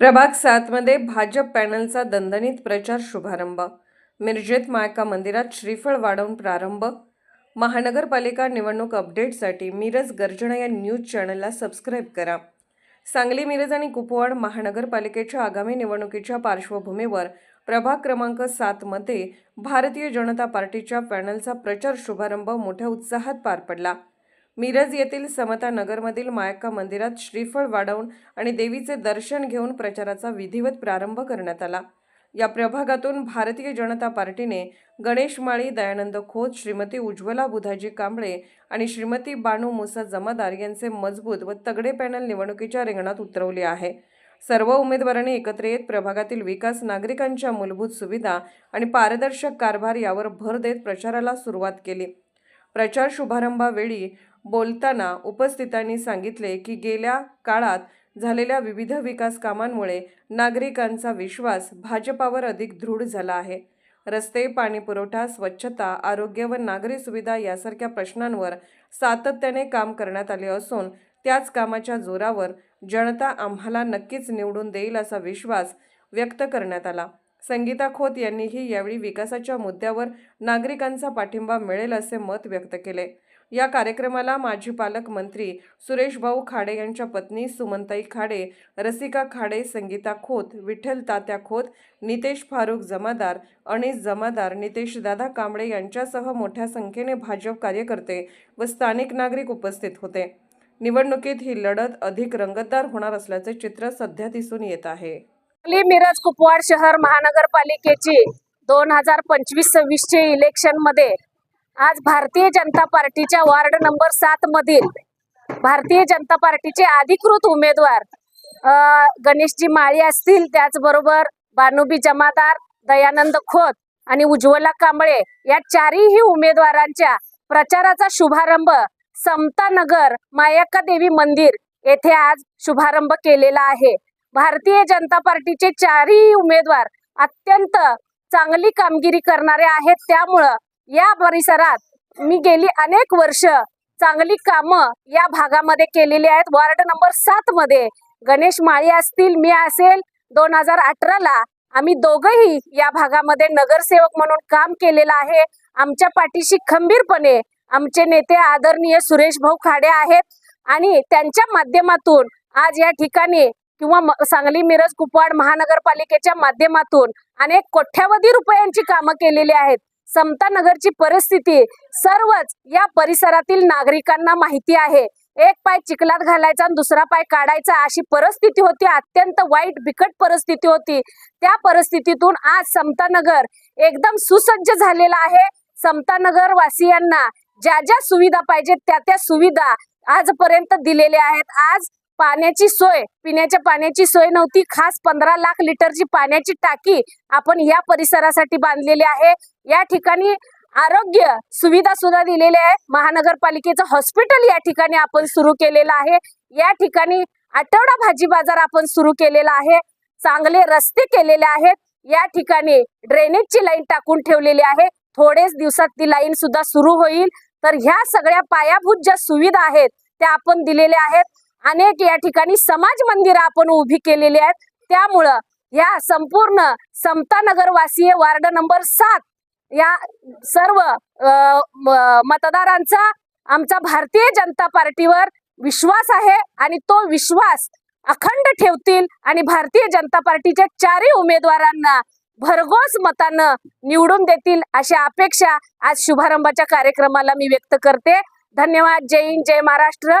प्रभाग सातमध्ये भाजप पॅनलचा दणदणीत प्रचार शुभारंभ. मिरजेत मायका मंदिरात श्रीफळ वाढवून प्रारंभ. महानगरपालिका निवडणूक अपडेटसाठी मिरज गर्जना या न्यूज चॅनलला सबस्क्राईब करा. सांगली मिरज आणि कुपवाड महानगरपालिकेच्या आगामी निवडणुकीच्या पार्श्वभूमीवर प्रभाग क्रमांक सातमध्ये भारतीय जनता पार्टीच्या पॅनलचा प्रचार शुभारंभ मोठ्या उत्साहात पार पडला. मिरज येथील समता नगरमधील मायक्का मंदिरात श्रीफळ वाढवून आणि देवीचे दर्शन घेऊन प्रचाराचा विधिवत प्रारंभ करण्यात आला. या प्रभागातून भारतीय जनता पार्टीने गणेश माळी दयानंद खोत श्रीमती उज्ज्वला बुधाजी कांबळे आणि श्रीमती बानू मुसा जमादार यांचे मजबूत व तगडे पॅनल निवडणुकीच्या रिंगणात उतरवले आहे. सर्व उमेदवारांनी एकत्र येत प्रभागातील विकास नागरिकांच्या मूलभूत सुविधा आणि पारदर्शक कारभार यावर भर देत प्रचाराला सुरुवात केली. प्रचार शुभारंभावेळी बोलताना उपस्थितांनी सांगितले की गेल्या काळात झालेल्या विविध विकास कामांमुळे नागरिकांचा विश्वास भाजपावर अधिक दृढ झाला आहे. रस्ते पाणीपुरवठा स्वच्छता आरोग्य व नागरी सुविधा यासारख्या प्रश्नांवर सातत्याने काम करण्यात आले असून त्याच कामाच्या जोरावर जनता आम्हाला नक्कीच निवडून देईल असा विश्वास व्यक्त करण्यात आला. संगीता खोत यांनीही यावेळी विकासाच्या मुद्द्यावर नागरिकांचा पाठिंबा मिळेल असे मत व्यक्त केले. या कार्यक्रमाला माजी पालकमंत्री सुरेश भाऊ खाडे यांच्या पत्नी सुमंताई खाडे रसिका खाडे संगीता खोत विठ्ठल तात्या खोत नितेश फारुख जमादार अनिस जमादार नितेश दादा कांबळे यांच्यासह मोठ्या संख्येने भाजप कार्यकर्ते व स्थानिक नागरिक उपस्थित होते. निवडणुकीत ही लढत अधिक रंगतदार होणार असल्याचे चित्र सध्या दिसून येत आहे. मिरज कुपवाड शहर महानगरपालिकेची दोन हजार पंचवीस सव्वीसचे इलेक्शनमध्ये आज भारतीय जनता पार्टीच्या वार्ड नंबर सात मधील भारतीय जनता पार्टीचे अधिकृत उमेदवार गणेशजी माळी असतील. त्याचबरोबर बानुबी जमादार दयानंद खोत आणि उज्ज्वला कांबळे या चारही उमेदवारांच्या प्रचाराचा शुभारंभ समता नगर मायक्का देवी मंदिर येथे आज शुभारंभ केलेला आहे. भारतीय जनता पार्टीचे चारही उमेदवार अत्यंत चांगली कामगिरी करणारे आहेत. त्यामुळं या परिसरात मी गेली अनेक वर्ष चांगली कामं या भागामध्ये केलेली आहेत. वार्ड नंबर सात मध्ये गणेश माळी असतील मी असेल. दोन हजार अठराला आम्ही दोघंही या भागामध्ये नगरसेवक म्हणून काम केलेलं आहे. आमच्या पाठीशी खंबीरपणे आमचे नेते आदरणीय सुरेश भाऊ खाडे आहेत. आणि त्यांच्या माध्यमातून आज या ठिकाणी किंवा सांगली मिरज कुपवाड महानगरपालिकेच्या माध्यमातून अनेक कोट्यावधी रुपयांची कामं केलेली आहेत. समता नगरची परिस्थिती सर्वच या परिसरातील नागरिकांना माहिती आहे. एक पाय चिखलात घालायचा आणि दुसरा पाय काढायचा अशी परिस्थिती होती. अत्यंत वाईट बिकट परिस्थिती होती. त्या परिस्थितीतून आज समता नगर एकदम सुसज्ज झालेला आहे. समता नगर वासियांना ज्या ज्या सुविधा पाहिजेत त्या त्या सुविधा आजपर्यंत दिलेल्या आहेत. आज पाण्याची सोय पिण्याच्या पाण्याची सोय नव्हती. खास पंधरा लाख लिटरची पाण्याची टाकी आपण या परिसरासाठी बांधलेली आहे. या ठिकाणी आरोग्य सुविधा सुद्धा दिलेल्या आहे महानगरपालिकेचं हॉस्पिटल या ठिकाणी आपण सुरू केलेलं आहे. या ठिकाणी आठवडा भाजी बाजार आपण सुरू केलेला आहे. चांगले रस्ते केलेले आहेत. या ठिकाणी ड्रेनेजची लाईन टाकून ठेवलेली आहे. थोडेच दिवसात ती लाईन सुद्धा सुरू होईल. तर ह्या सगळ्या पायाभूत ज्या सुविधा आहेत त्या आपण दिलेल्या आहेत. अनेक या ठिकाणी समाज मंदिरं आपण उभी केलेली आहेत. त्यामुळं या संपूर्ण समतानगरवासीय वार्ड नंबर सात या सर्व मतदारांचा आमचा भारतीय जनता पार्टीवर विश्वास आहे आणि तो विश्वास अखंड ठेवतील आणि भारतीय जनता पार्टीच्या चारही उमेदवारांना भरघोस मतानं निवडून देतील अशी अपेक्षा आज शुभारंभाच्या कार्यक्रमाला मी व्यक्त करते. धन्यवाद. जय हिंद जय महाराष्ट्र.